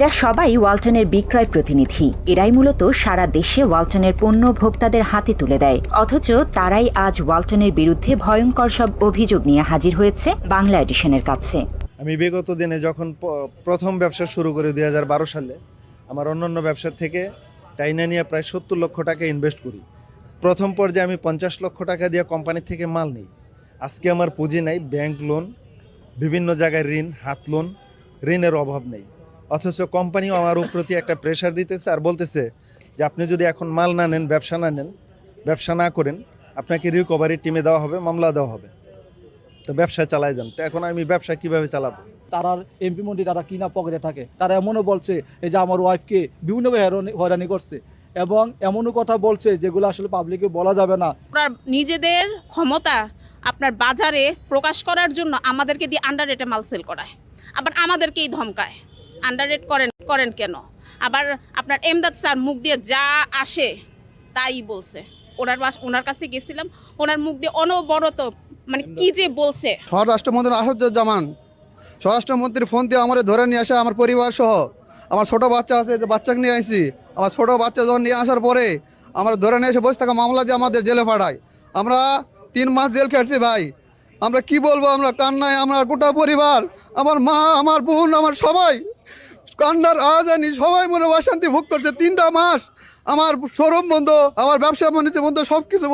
এরা সবাই ওয়ালটনের বিক্রয় প্রতিনিধি। এরাই মূলত সারা দেশে ওয়ালটনের পণ্য ভোক্তাদের হাতে তুলে দেয়। অথচ তারাই আজ ওয়ালটনের বিরুদ্ধে ভয়ঙ্কর সব অভিযোগ নিয়ে হাজির হয়েছে বাংলা এডিশনের কাছে। আমি বিগত দিনে যখন প্রথম ব্যবসা শুরু করি দু হাজার বারো সালে, আমার অন্যান্য ব্যবসার থেকে টাইনা নিয়ে প্রায় সত্তর লক্ষ টাকা ইনভেস্ট করি। প্রথম পর্যায়ে আমি পঞ্চাশ লক্ষ টাকা দিয়ে কোম্পানি থেকে মাল নিই। আজকে আমার পুঁজি নাই ব্যাংক লোন বিভিন্ন জায়গায় ঋণ, হাত লোন ঋণের অভাব নেই। অথচ কোম্পানিও আমার প্রতি একটা প্রেশার দিতেছে আর বলতেছে যে আপনি যদি এখন মাল না নেন ব্যবসা না নেন ব্যবসা না করেন আপনাকে রিকভারি টিমে দেওয়া হবে মামলা দেওয়া হবে। তো ব্যবসা চালাই যান। তো এখন আমি ব্যবসা কীভাবে চালাবো? তারা এমপি মন্ত্রী তারা কিনা পকেটে থাকে? তারা এমনও বলছে এই যে আমার ওয়াইফকে বিভিন্নভাবে হয়রানি হয়রানি করছে এবং এমনও কথা বলছে যেগুলো আসলে পাবলিকে বলা যাবে না। আপনার নিজেদের ক্ষমতা আপনার বাজারে প্রকাশ করার জন্য আমাদেরকে দিয়ে আন্ডার রেটে মাল সেল করায়। আবার আমাদেরকেই ধমকায়। আন্ডার রেট করেন করেন কেন? আবার আপনার এমদাদ স্যার মুখ দিয়ে যা আসে তাই বলছে। ওনার ওনার কাছে গেছিলাম ওনার মুখ দিয়ে অনবরত মানে কি যে বলছে। স্বরাষ্ট্রমন্ত্রী আসাদুজ্জামান স্বরাষ্ট্রমন্ত্রীর ফোন দিয়ে আমার ধরে নিয়ে আসে আমার পরিবার সহ। আমার ছোট বাচ্চা আছে যে বাচ্চাকে নিয়ে আসি আমার ছোট বাচ্চা যখন নিয়ে আসার পরে আমরা ধরে নিয়ে এসে বসে থাকা মামলা দিয়ে আমাদের জেলে পাঠায়। আমরা তিন মাস জেল খেটছি ভাই। আমরা কি বলব আমরা কান্নায় আমরা গোটা পরিবার আমার মা আমার বোন আমার সবাই কান্নার আওয়াজ আনি, সবাই মনে অশান্তি ভোগ করছে। তিনটা মাস আমার শোরুম বন্ধ, আমার ব্যবসা বাণিজ্য বন্ধ সব কিছু